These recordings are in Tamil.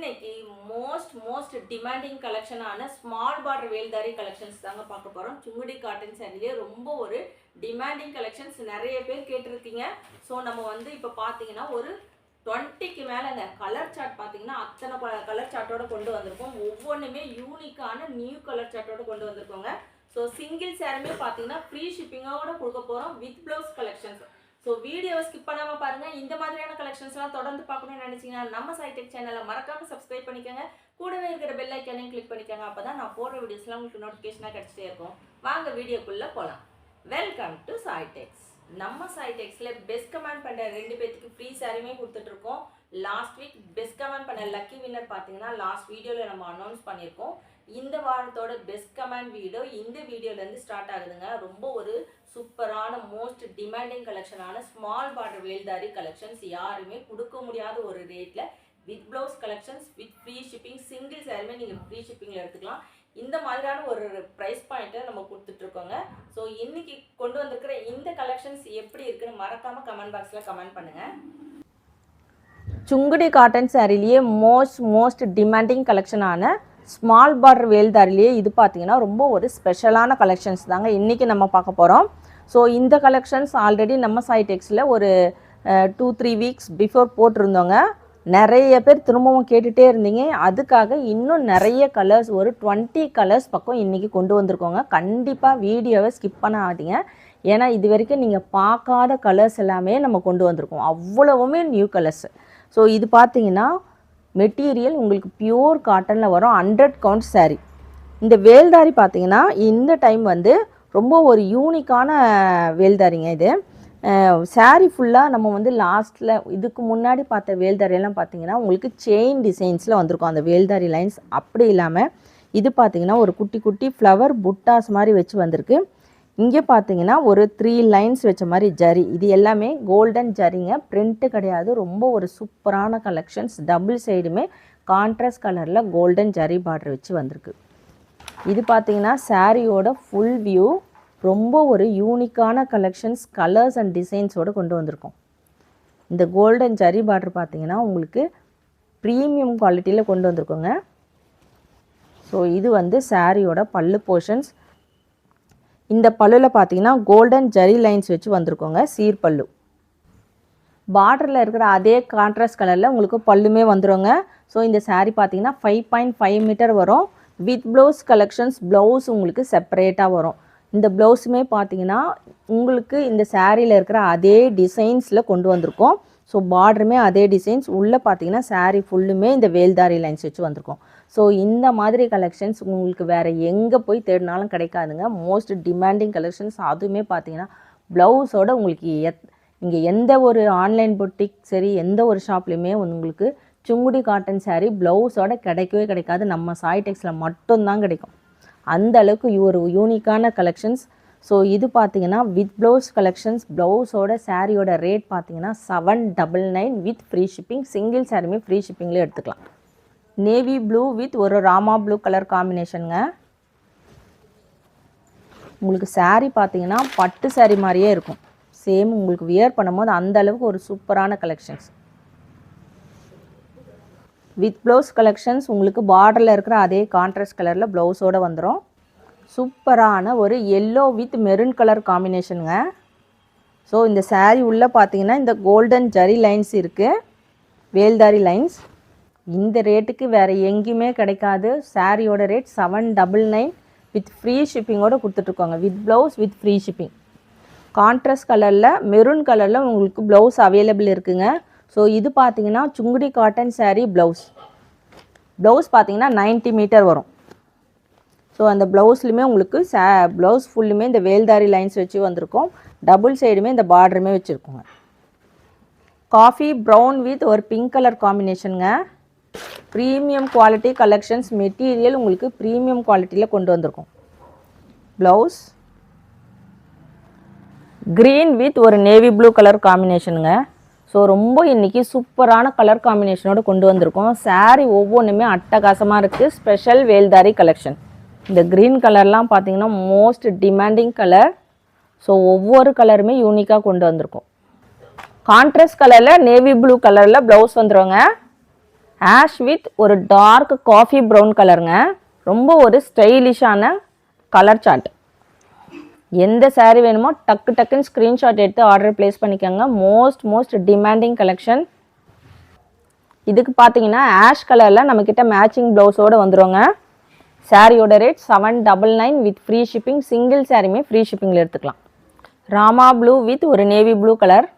இன்னைக்கு மோஸ்ட் மோஸ்ட் டிமாண்டிங் கலெக்ஷனான ஸ்மால் பார்டர் வேல்தாரி கலெக்ஷன்ஸ் தாங்க பார்க்க போகிறோம் சுங்குடி காட்டன் சாரிலேயே ரொம்ப ஒரு டிமாண்டிங் கலெக்ஷன்ஸ் நிறைய பேர் கேட்டிருக்கீங்க. ஸோ நம்ம வந்து இப்போ பார்த்தீங்கன்னா ஒரு டுவெண்ட்டிக்கு மேலே இந்த கலர் சார்ட் பார்த்தீங்கன்னா அத்தனை கலர் சார்ட்டோட கொண்டு வந்திருக்கோம். ஒவ்வொன்றுமே யூனிக்கான நியூ கலர் சார்ட்டோட கொண்டு வந்திருக்கோங்க. ஸோ சிங்கிள் சேருமே பார்த்தீங்கன்னா ஃப்ரீ ஷிப்பிங்கோட கொடுக்க போகிறோம் வித் ப்ளவுஸ் கலெக்ஷன்ஸ் ஸோ வீடியோவை ஸ்கிப் பண்ணாமல் பாருங்கள் இந்த மாதிரியான கலெக்ஷன்ஸ்லாம் தொடர்ந்து பார்க்கணும்னு நினச்சிங்கன்னா நம்ம சைடெக் சேனலை மறக்காமல் சப்ஸ்கிரைப் பண்ணிக்கோங்க. கூடவே இருக்கிற பெல் ஐக்கானையும் கிளிக் பண்ணிக்கோங்க. அப்போ தான் நான் போடுற வீடியோஸ்லாம் உங்களுக்கு நோட்டிஃபிகேஷனாக கிடச்சிட்டே இருக்கும். வாங்க வீடியோக்குள்ளே போகலாம் வெல்கம் டு சாய்டெக்ஸ் நம்ம சாய்டெக்ஸில் பெஸ்ட் கமெண்ட் பண்ணுற ரெண்டு பேர்த்துக்கு ஃப்ரீ சாரியுமே கொடுத்துட்ருக்கோம் லாஸ்ட் வீக் பெஸ்ட் கமெண்ட் பண்ண லக்கி வின்னர் பார்த்தீங்கன்னா லாஸ்ட் வீடியோவில் நம்ம அனௌன்ஸ் பண்ணியிருக்கோம். இந்த வாரத்தோட பெஸ்ட் கமெண்ட் வீடியோ இந்த வீடியோலேருந்து ஸ்டார்ட் ஆகுதுங்க. ரொம்ப ஒரு சூப்பரான மோஸ்ட் டிமாண்டிங் கலெக்ஷனான ஸ்மால் பார்டர் வேல்தாரி கலெக்ஷன்ஸ் யாருமே கொடுக்க முடியாத ஒரு ரேட்டில் with blouse collections with free shipping single சேருமே நீங்கள் ஃப்ரீ ஷிப்பிங்கில் எடுத்துக்கலாம். இந்த மாதிரியான ஒரு ப்ரைஸ் பாயிண்ட்டை நம்ம கொடுத்துட்ருக்கோங்க. ஸோ இன்றைக்கி கொண்டு வந்திருக்கிற இந்த கலெக்ஷன்ஸ் எப்படி இருக்குன்னு மறக்காமல் கமெண்ட் பாக்ஸில் கமெண்ட் பண்ணுங்கள் சுங்குடி காட்டன் சாரிலேயே மோஸ்ட் மோஸ்ட் டிமாண்டிங் கலெக்ஷனான ஸ்மால் பார்டர் வேல்தாரிலேயே இது பார்த்தீங்கன்னா ரொம்ப ஒரு ஸ்பெஷலான கலெக்ஷன்ஸ் தாங்க இன்றைக்கி நம்ம பார்க்க போகிறோம் ஸோ இந்த கலெக்ஷன்ஸ் ஆல்ரெடி நம்ம சைடெக்ஸில் ஒரு டூ த்ரீ வீக்ஸ் பிஃபோர் போட்டிருந்தோங்க. நிறைய பேர் திரும்பவும் கேட்டுகிட்டே இருந்தீங்க. அதுக்காக இன்னும் நிறைய கலர்ஸ் ஒரு டுவெண்ட்டி கலர்ஸ் பக்கம் இன்றைக்கி கொண்டு வந்திருக்கோங்க. கண்டிப்பாக வீடியோவை ஸ்கிப் பண்ணாதீங்க. ஏன்னா இது வரைக்கும் நீங்கள் பார்க்காத கலர்ஸ் எல்லாமே நம்ம கொண்டு வந்திருக்கோம். அவ்வளவுமே நியூ கலர்ஸ் ஸோ இது பார்த்தீங்கன்னா மெட்டீரியல் உங்களுக்கு பியூர் காட்டனில் வரும் ஹண்ட்ரட் கவுண்ட் saree. இந்த வேல்தாரி பார்த்தீங்கன்னா இந்த டைம் வந்து ரொம்ப ஒரு யூனிக்கான வேல்தாரிங்க இது. saree ஃபுல்லாக நம்ம வந்து லாஸ்ட்டில் இதுக்கு முன்னாடி பார்த்த வேல்தாரியெல்லாம் பார்த்தீங்கன்னா உங்களுக்கு செயின் டிசைன்ஸில் வந்திருக்கும். அந்த வேல்தாரி லைன்ஸ் அப்படி இல்லாமல் இது பார்த்தீங்கன்னா ஒரு குட்டி குட்டி ஃப்ளவர் புட்டாஸ் மாதிரி வச்சு வந்திருக்கு. இங்கே பார்த்தீங்கன்னா ஒரு த்ரீ லைன்ஸ் வச்ச மாதிரி ஜரி. இது எல்லாமே கோல்டன் ஜரிங்க. பிரிண்ட்டு கிடையாது. ரொம்ப ஒரு சூப்பரான கலெக்ஷன்ஸ் டபுள் சைடுமே கான்ட்ராஸ்ட் கலரில் கோல்டன் ஜரி பார்டர் வச்சு வந்திருக்கு. இது பார்த்தீங்கன்னா சாரியோட ஃபுல் வியூ ரொம்ப ஒரு யூனிக்கான கலெக்ஷன்ஸ் கலர்ஸ் அண்ட் டிசைன்ஸோடு கொண்டு வந்திருக்கோம். இந்த கோல்டன் ஜரி பார்டர் பார்த்தீங்கன்னா உங்களுக்கு ப்ரீமியம் குவாலிட்டியில் கொண்டு வந்திருக்கோங்க. ஸோ இது வந்து சாரியோட பல்லு போர்ஷன்ஸ் இந்த பல்லுவில் பார்த்தீங்கன்னா கோல்டன் ஜரி லைன்ஸ் வச்சு வந்திருக்கோங்க சீர் பல்லு பார்டரில் இருக்கிற அதே கான்ட்ராஸ்ட் கலரில் உங்களுக்கு பல்லுமே வந்துருங்க. ஸோ இந்த சாரீ பார்த்தீங்கன்னா ஃபைவ் பாயிண்ட் ஃபைவ் மீட்டர் வரும். வித் ப்ளவுஸ் கலெக்ஷன்ஸ் ப்ளவுஸ் உங்களுக்கு செப்பரேட்டாக வரும். இந்த ப்ளவுஸுமே பார்த்தீங்கன்னா உங்களுக்கு இந்த சாரியில் இருக்கிற அதே டிசைன்ஸில் கொண்டு வந்திருக்கோம். ஸோ பார்டருமே அதே டிசைன்ஸ் உள்ளே பார்த்தீங்கன்னா சாரீ ஃபுல்லுமே இந்த வேல்தாரி லைன்ஸ் வச்சு வந்திருக்கோம். ஸோ இந்த மாதிரி கலெக்ஷன்ஸ் உங்களுக்கு வேறு எங்கே போய் தேடினாலும் கிடைக்காதுங்க. மோஸ்ட் டிமாண்டிங் கலெக்ஷன்ஸ் அதுவுமே பார்த்தீங்கன்னா ப்ளவுஸோட உங்களுக்கு எத் இங்கே எந்த ஒரு ஆன்லைன் பொட்டிக் சரி எந்த ஒரு ஷாப்லேயுமே உங்களுக்கு சுங்குடி காட்டன் saree ப்ளவுஸோட கிடைக்கவே கிடைக்காது. நம்ம சாய்டெக்ஸில் மட்டும்தான் கிடைக்கும். அந்த அளவுக்கு ஒரு யூனிக்கான கலெக்ஷன்ஸ் ஸோ இது பார்த்தீங்கன்னா வித் ப்ளவுஸ் கலெக்ஷன்ஸ் ப்ளவுஸோட சாரியோட ரேட் பார்த்தீங்கன்னா seven double nine with free shipping single சாரியுமே ஃப்ரீ ஷிப்பிங்லேயே எடுத்துக்கலாம். நேவி ப்ளூ வித் ஒரு ராமா ப்ளூ கலர் காம்பினேஷனுங்க உங்களுக்கு சேரீ பார்த்தீங்கன்னா பட்டு சேரீ மாதிரியே இருக்கும். சேம் உங்களுக்கு வியர் பண்ணும்போது அந்த அளவுக்கு ஒரு சூப்பரான கலெக்ஷன்ஸ் வித் ப்ளவுஸ் கலெக்ஷன்ஸ் உங்களுக்கு பார்டரில் இருக்கிற அதே கான்ட்ராஸ்ட் கலரில் ப்ளவுஸோடு வந்துடும் சூப்பரான ஒரு எல்லோ வித் மெரூன் கலர் காம்பினேஷனுங்க ஸோ இந்த சாரீ உள்ளே பார்த்தீங்கன்னா இந்த கோல்டன் ஜரி லைன்ஸ் இருக்குது வேல்தாரி லைன்ஸ் இந்த ரேட்டுக்கு வேறு எங்கேயுமே கிடைக்காது. சாரியோட rate seven double nine with free ஷிப்பிங்கோடு கொடுத்துட்ருக்கோங்க. With blouse with free shipping contrast கலரில் மெரூன் கலரில் உங்களுக்கு ப்ளவுஸ் அவைலபிள் இருக்குங்க. ஸோ இது பார்த்தீங்கன்னா Sungudi cotton saree blouse blouse பார்த்தீங்கன்னா 90 மீட்டர் வரும். ஸோ அந்த ப்ளவுஸ்லையுமே உங்களுக்கு சே ப்ளவுஸ் ஃபுல்லுமே இந்த வேல்தாரி லைன்ஸ் வச்சு வந்திருக்கோம். டபுள் சைடுமே இந்த பார்டருமே வச்சுருக்கோங்க. காஃபி ப்ரௌன் வித் ஒரு பிங்க் கலர் காம்பினேஷனுங்க ப்ரீமியம் குவாலிட்டி கலெக்ஷன்ஸ் மெட்டீரியல் உங்களுக்கு ப்ரீமியம் குவாலிட்டியில் கொண்டு வந்திருக்கோம். ப்ளவுஸ் க்ரீன் வித் ஒரு நேவி ப்ளூ கலர் காம்பினேஷனுங்க ஸோ ரொம்ப இன்றைக்கி சூப்பரான கலர் காம்பினேஷனோடு கொண்டு வந்திருக்கோம். சாரீ ஒவ்வொன்றுமே அட்டகாசமாக இருக்குது ஸ்பெஷல் வேல்தாரி கலெக்ஷன் இந்த க்ரீன் கலர்லாம் பார்த்திங்கன்னா மோஸ்ட் டிமாண்டிங் கலர் ஸோ ஒவ்வொரு கலருமே யூனிக்காக கொண்டு வந்திருக்கோம். கான்ட்ராஸ்ட் கலரில் நேவி ப்ளூ கலரில் ப்ளவுஸ் வந்துருங்க. ஆஷ் வித் ஒரு டார்க் காஃபி ப்ரௌன் கலருங்க. ரொம்ப ஒரு ஸ்டைலிஷான கலர் சார்ட் எந்த சாரீ வேணுமோ டக்கு டக்குன்னு ஸ்க்ரீன்ஷாட் எடுத்து ஆர்டர் ப்ளேஸ் பண்ணிக்கோங்க. மோஸ்ட் மோஸ்ட் டிமாண்டிங் கலெக்ஷன் இதுக்கு பார்த்தீங்கன்னா ஆஷ் கலரில் நம்மக்கிட்ட மேட்சிங் ப்ளவுஸோடு வந்துருங்க. சாரியோட rate seven double nine with free shipping single சாரியுமே ஃப்ரீ ஷிப்பிங்கில் எடுத்துக்கலாம். ராமா ப்ளூ வித் ஒரு நேவி ப்ளூ கலர்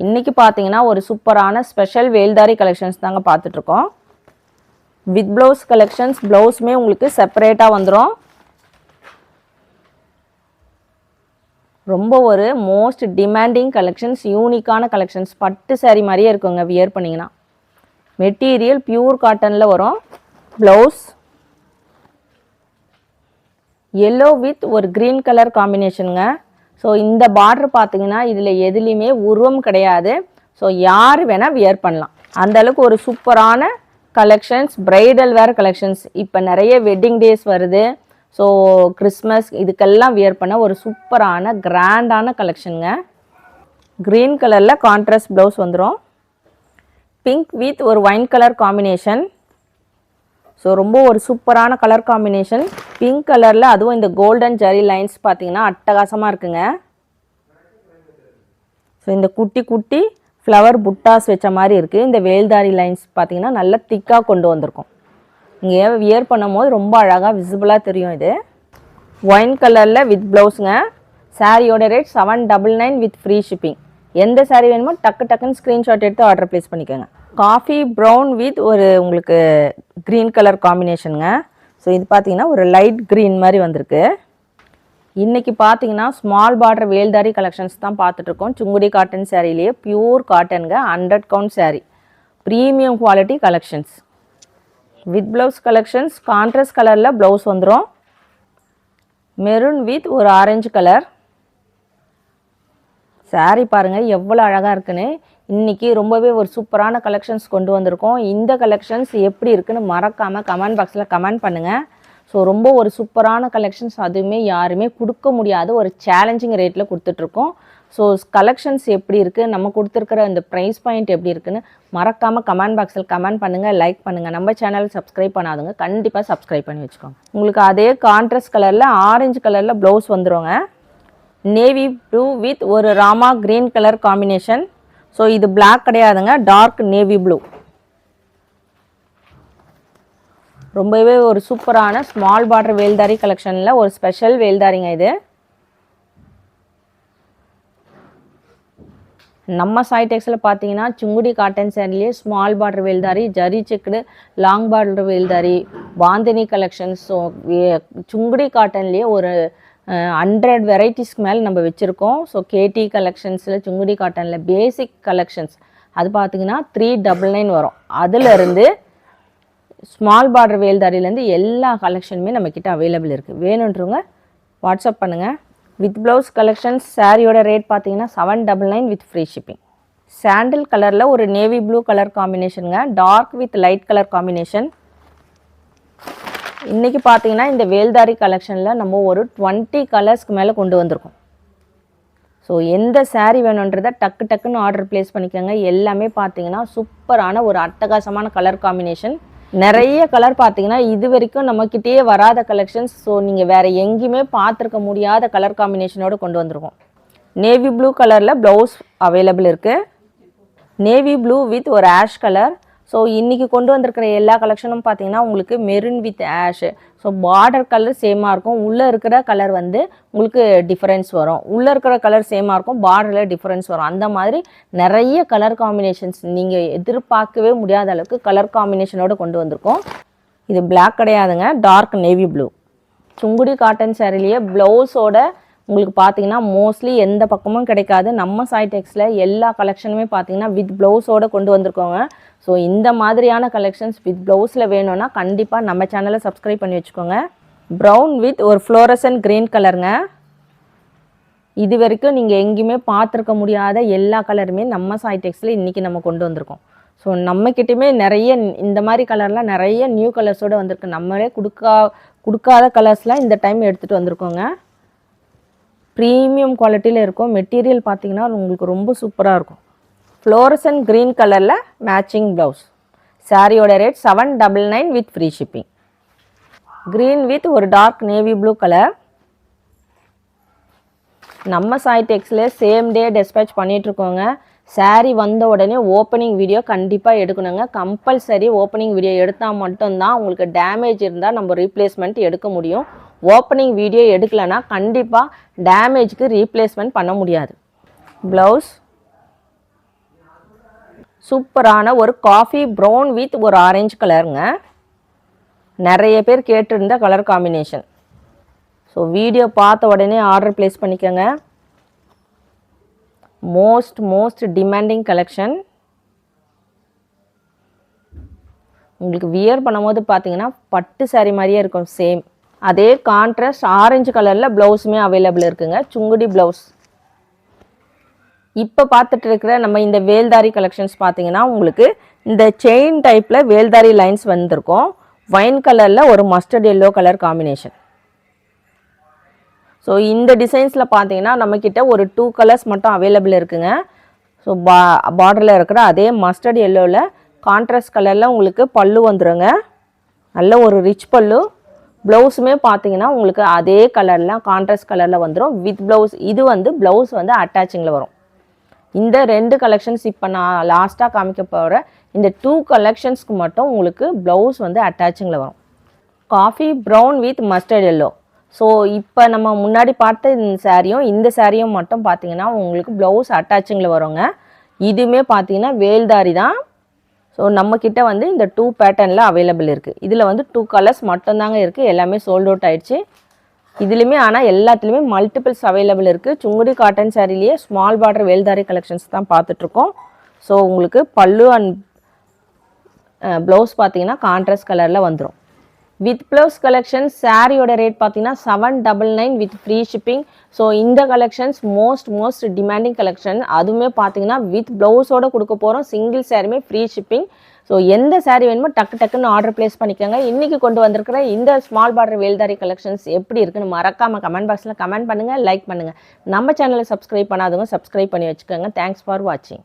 இன்றைக்கி பார்த்தீங்கன்னா ஒரு சூப்பரான ஸ்பெஷல் வேல்தாரி கலெக்ஷன்ஸ் தாங்க பார்த்துட்ருக்கோம் வித் ப்ளவுஸ் கலெக்ஷன்ஸ் ப்ளவுஸுமே உங்களுக்கு செப்பரேட்டாக வந்துடும் ரொம்ப ஒரு மோஸ்ட் டிமாண்டிங் கலெக்ஷன்ஸ் யூனிக்கான கலெக்ஷன்ஸ் பட்டு சேரீ மாதிரியே இருக்குங்க வியர் பண்ணிங்கன்னா. மெட்டீரியல் பியூர் காட்டனில் வரும். ப்ளவுஸ் எல்லோ வித் ஒரு க்ரீன் கலர் காம்பினேஷனுங்க ஸோ இந்த பார்டர் பார்த்தீங்கன்னா இதில் எதுலேயுமே உருவம் கிடையாது. ஸோ யார் வேணால் வியர் பண்ணலாம். அந்தளவுக்கு ஒரு சூப்பரான கலெக்ஷன்ஸ் பிரைடல் வேர் கலெக்ஷன்ஸ் இப்போ நிறைய வெட்டிங் டேஸ் வருது. ஸோ கிறிஸ்மஸ் இதுக்கெல்லாம் வியர் பண்ண ஒரு சூப்பரான கிராண்டான கலெக்ஷனுங்க க்ரீன் கலரில் கான்ட்ராஸ்ட் ப்ளவுஸ் வந்துடும் பிங்க் வித் ஒரு ஒயின் கலர் காம்பினேஷன் ஸோ ரொம்ப ஒரு சூப்பரான கலர் காம்பினேஷன் பிங்க் கலரில் அதுவும் இந்த கோல்டன் ஜரி லைன்ஸ் பார்த்தீங்கன்னா அட்டகாசமாக இருக்குங்க. ஸோ இந்த குட்டி குட்டி ஃப்ளவர் புட்டாஸ் வச்ச மாதிரி இருக்குது இந்த வேல்தாரி லைன்ஸ் பார்த்தீங்கன்னா நல்லா திக்காக கொண்டு வந்திருக்கும். இங்கே வியர் பண்ணும்போது ரொம்ப அழகாக விசிபிளாக தெரியும் இது. ஒயின் கலரில் வித் ப்ளவுஸுங்க சாரியோட rate seven double nine with free shipping எந்த சாரீ வேணுமோ டக்கு டக்குன்னு ஸ்க்ரீன்ஷாட் எடுத்து ஆர்டர் ப்ளேஸ் பண்ணிக்கோங்க. காஃபி ப்ரௌன் வித் ஒரு உங்களுக்கு க்ரீன் கலர் காம்பினேஷனுங்க ஸோ இது பார்த்தீங்கன்னா ஒரு லைட் க்ரீன் மாதிரி வந்திருக்கு. இன்றைக்கி பார்த்தீங்கன்னா ஸ்மால் பார்டர் வேல்தாரி கலெக்ஷன்ஸ் தான் பார்த்துட்ருக்கோம் சுங்குடி காட்டன் சேரீலேயே pure காட்டனுங்க hundred count saree premium quality collections with blouse collections contrast கலரில் ப்ளவுஸ் வந்துடும் மெரூன் வித் ஒரு ஆரஞ்சு கலர் saree பாருங்கள் எவ்வளோ அழகாக இருக்குன்னு. இன்றைக்கி ரொம்பவே ஒரு சூப்பரான கலெக்ஷன்ஸ் கொண்டு வந்திருக்கோம். இந்த கலெக்ஷன்ஸ் எப்படி இருக்குன்னு மறக்காமல் கமெண்ட் பாக்ஸில் கமெண்ட் பண்ணுங்கள் ஸோ ரொம்ப ஒரு சூப்பரான கலெக்ஷன்ஸ் அதுவுமே யாருமே கொடுக்க முடியாத ஒரு சேலஞ்சிங் ரேட்டில் கொடுத்துட்ருக்கோம். ஸோ கலெக்ஷன்ஸ் எப்படி இருக்குது நம்ம கொடுத்துருக்கிற இந்த ப்ரைஸ் பாயிண்ட் எப்படி இருக்குன்னு மறக்காமல் கமெண்ட் பாக்ஸில் கமெண்ட் பண்ணுங்கள் லைக் பண்ணுங்கள் நம்ம சேனல் சப்ஸ்கிரைப் பண்ணாதுங்க கண்டிப்பாக சப்ஸ்கிரைப் பண்ணி வச்சுக்கோங்க. உங்களுக்கு அதே கான்ட்ராஸ்ட் கலரில் ஆரஞ்சு கலரில் ப்ளவுஸ் வந்துடுவோங்க நேவி ப்ளூ வித் ஒரு Rama green colour combination so இது பிளாக் கிடையாதுங்க டார்க் நேவி ப்ளூ ரொம்பவே ஒரு சூப்பரான ஸ்மால் பார்டர் வேல்தாரி கலெக்ஷனில் ஒரு ஸ்பெஷல் வேல்தாரிங்க இது. நம்ம சாய்டெக்ஸில் பார்த்தீங்கன்னா சுங்குடி காட்டன் சேரீலேயே small border வேல்தாரி zari checked long border வேல்தாரி bandhani collections so Sungudi காட்டன்லேயே ஒரு ஹண்ட்ரட் வெரைட்டிஸ்க்கு மேலே நம்ம வச்சுருக்கோம். ஸோ கேடி கலெக்ஷன்ஸில் சுங்குடி காட்டனில் பேசிக் கலெக்ஷன்ஸ் அது பார்த்தீங்கன்னா த்ரீ டபுள் நைன் வரும். அதுலேருந்து ஸ்மால் பார்டர் வேல்தாரிலேருந்து எல்லா கலெக்ஷனுமே நம்மக்கிட்ட அவைலபிள் இருக்குது வேணுன்றவங்க வாட்ஸ்அப் பண்ணுங்கள் வித் ப்ளவுஸ் கலெக்ஷன்ஸ் சாரியோட ரேட் பார்த்தீங்கன்னா seven double nine with free shipping சாண்டில் கலரில் ஒரு navy blue colour காம்பினேஷனுங்க dark with light colour combination இன்றைக்கி பார்த்தீங்கன்னா இந்த வேல்தாரி கலெக்ஷனில் நம்ம ஒரு டுவெண்ட்டி கலர்ஸ்க்கு மேலே கொண்டு வந்திருக்கோம். ஸோ எந்த சாரீ வேணுன்றதை டக்கு டக்குன்னு ஆர்டர் ப்ளேஸ் பண்ணிக்கோங்க. எல்லாமே பார்த்தீங்கன்னா சூப்பரான ஒரு அட்டகாசமான கலர் காம்பினேஷன் நிறைய கலர் பார்த்தீங்கன்னா இது வரைக்கும் நம்மக்கிட்டேயே வராத கலெக்ஷன்ஸ் ஸோ நீங்கள் வேறு எங்கேயுமே பார்த்துருக்க முடியாத கலர் காம்பினேஷனோடு கொண்டு வந்திருக்கோம். நேவி ப்ளூ கலரில் ப்ளவுஸ் அவைலபிள் இருக்குது நேவி ப்ளூ வித் ஒரு ஆஷ் கலர் ஸோ இன்றைக்கி கொண்டு வந்திருக்கிற எல்லா கலெக்ஷனும் பார்த்தீங்கன்னா உங்களுக்கு maroon with ash so border colour சேமாக இருக்கும். உள்ளே இருக்கிற கலர் வந்து உங்களுக்கு டிஃப்ரென்ஸ் வரும். உள்ளே இருக்கிற கலர் சேமாக இருக்கும். பார்டரில் டிஃப்ரென்ஸ் வரும். அந்த மாதிரி நிறைய கலர் காம்பினேஷன்ஸ் நீங்கள் எதிர்பார்க்கவே முடியாத அளவுக்கு கலர் காம்பினேஷனோடு கொண்டு வந்திருக்கோம். இது பிளாக் கிடையாதுங்க. Dark navy blue Sungudi cotton சேரீலேயே ப்ளவுஸோட உங்களுக்கு பார்த்தீங்கன்னா மோஸ்ட்லி எந்த பக்கமும் கிடைக்காது. நம்ம சாய்டெக்ஸில் எல்லா கலெக்ஷனுமே பார்த்தீங்கன்னா வித் ப்ளவுஸோடு கொண்டு வந்திருக்கோங்க. ஸோ இந்த மாதிரியான கலெக்ஷன்ஸ் வித் ப்ளவுஸில் வேணும்னா கண்டிப்பாக நம்ம சேனலை சப்ஸ்கிரைப் பண்ணி வச்சுக்கோங்க. ப்ரௌன் வித் ஒரு ஃப்ளோரசன் க்ரீன் கலருங்க இது வரைக்கும் நீங்கள் எங்கேயுமே பார்த்துருக்க முடியாத எல்லா கலருமே நம்ம சாய்டெக்ஸில் இன்றைக்கி நம்ம கொண்டு வந்திருக்கோம். ஸோ நம்மக்கிட்டேயுமே நிறைய இந்த மாதிரி கலர்லாம் நிறைய நியூ கலர்ஸோடு வந்திருக்கு. நம்மளே கொடுக்கா கொடுக்காத கலர்ஸ்லாம் இந்த டைம் எடுத்துகிட்டு வந்திருக்கோங்க. ப்ரீமியம் குவாலிட்டியில் இருக்கும். மெட்டீரியல் பார்த்தீங்கன்னா உங்களுக்கு ரொம்ப சூப்பராக இருக்கும். ஃப்ளோரசன் க்ரீன் கலரில் மேட்சிங் ப்ளவுஸ் சாரியோட rate seven double nine with free shipping green with ஒரு டார்க் நேவி ப்ளூ கலர் நம்ம சாய் சேம் டே டெஸ்பேச் பண்ணிகிட்ருக்கோங்க saree வந்த உடனே ஓப்பனிங் வீடியோ கண்டிப்பாக எடுக்கணுங்க. கம்பல்சரி ஓப்பனிங் வீடியோ எடுத்தால் மட்டும்தான் உங்களுக்கு டேமேஜ் இருந்தால் நம்ம ரீப்ளேஸ்மெண்ட் எடுக்க முடியும். ஓப்பனிங் வீடியோ எடுக்கலைன்னா கண்டிப்பாக டேமேஜ்க்கு ரீப்ளேஸ்மெண்ட் பண்ண முடியாது. ப்ளவுஸ். சூப்பரான ஒரு காஃபி ப்ரௌன் வித் ஒரு ஆரஞ்சு கலருங்க. நிறைய பேர் கேட்டிருந்த கலர் காம்பினேஷன். ஸோ வீடியோ பார்த்த உடனே ஆர்டர் ப்ளேஸ் பண்ணிக்கோங்க. மோஸ்ட் மோஸ்ட் டிமாண்டிங் கலெக்ஷன் உங்களுக்கு வியர் பண்ணும்போது பார்த்தீங்கன்னா பட்டு சாரீ மாதிரியே இருக்கும் சேம் அதே கான்ட்ராஸ்ட் ஆரஞ்சு கலரில் ப்ளவுஸுமே அவைலபிள் இருக்குங்க. சுங்குடி ப்ளவுஸ் இப்போ பார்த்துட்டு இருக்கிற நம்ம இந்த வேல்தாரி கலெக்ஷன்ஸ் பார்த்தீங்கன்னா உங்களுக்கு இந்த செயின் டைப்பில் வேல்தாரி லைன்ஸ் வந்திருக்கும். வைன் கலரில் ஒரு mustard yellow colour combination so இந்த டிசைன்ஸில் பார்த்தீங்கன்னா நம்மக்கிட்ட ஒரு டூ கலர்ஸ் மட்டும் அவைலபிள் இருக்குங்க. ஸோ பா பார்டரில் இருக்கிற அதே மஸ்டர்ட் எல்லோவில் கான்ட்ராஸ்ட் கலரில் உங்களுக்கு பல்லு வந்துருங்க. நல்ல ஒரு ரிச் பல்லு. ப்ளவுஸுமே பார்த்தீங்கன்னா உங்களுக்கு அதே கலரில் கான்ட்ராஸ்ட் கலரில் வந்துடும் வித் ப்ளவுஸ் இது வந்து ப்ளவுஸ் வந்து அட்டாச்சிங்கில் வரும். இந்த ரெண்டு கலெக்ஷன்ஸ் இப்போ நான் லாஸ்ட்டாக காமிக்க போகிற இந்த டூ கலெக்ஷன்ஸ்க்கு மட்டும் உங்களுக்கு ப்ளவுஸ் வந்து அட்டாச்சிங்கில் வரும். Coffee brown with mustard yellow so இப்போ நம்ம முன்னாடி பார்த்த இந்த சாரியும் இந்த சாரியும் மட்டும் பார்த்தீங்கன்னா உங்களுக்கு ப்ளவுஸ் அட்டாச்சிங்கில் வருங்க. இதுவுமே பார்த்தீங்கன்னா வேல்தாரி தான். ஸோ நம்மக்கிட்ட வந்து இந்த டூ பேட்டர்னில் அவைலபிள் இருக்குது இதில் வந்து டூ கலர்ஸ் மட்டும்தாங்க இருக்குது எல்லாமே சோல்ட் அவுட் ஆயிடுச்சு. இதுலேயுமே ஆனால் எல்லாத்துலேயுமே மல்டிபிள்ஸ் அவைலபிள் இருக்குது சுங்குடி காட்டன் சாரிலேயே ஸ்மால் பார்டர் வேல்தாரி கலெக்ஷன்ஸ் தான் பார்த்துட்ருக்கோம். ஸோ உங்களுக்கு பல்லு அண்ட் ப்ளவுஸ் பார்த்தீங்கன்னா கான்ட்ராஸ்ட் கலரில் வந்துடும் வித் ப்ளவுஸ் கலெக்ஷன் சாரியோட ரேட் பார்த்தீங்கன்னா seven double nine with free shipping so இந்த collections most most demanding collection அதுவுமே பார்த்தீங்கன்னா வித் ப்ளவுஸோட கொடுக்க போகிறோம் சிங்கிள் சாரியுமே ஃப்ரீ ஷிப்பிங் ஸோ எந்த சாரீ வேணுமோ டக்கு டக்குன்னு ஆர்டர் ப்ளேஸ் பண்ணிக்கோங்க. இன்றைக்கி கொண்டு வந்திருக்கிற இந்த ஸ்மால் பார்டர் வேல்தாரி கலெக்ஷன்ஸ் எப்படி இருக்குன்னு மறக்காமல் கமெண்ட் பாக்ஸில் கமெண்ட் பண்ணுங்கள் லைக் பண்ணுங்கள் நம்ம சேனலை சப்ஸ்கிரைப் பண்ணாதவங்க சப்ஸ்கிரைப் பண்ணி வச்சுக்கோங்க. தேங்க்ஸ் ஃபார் வாட்சிங்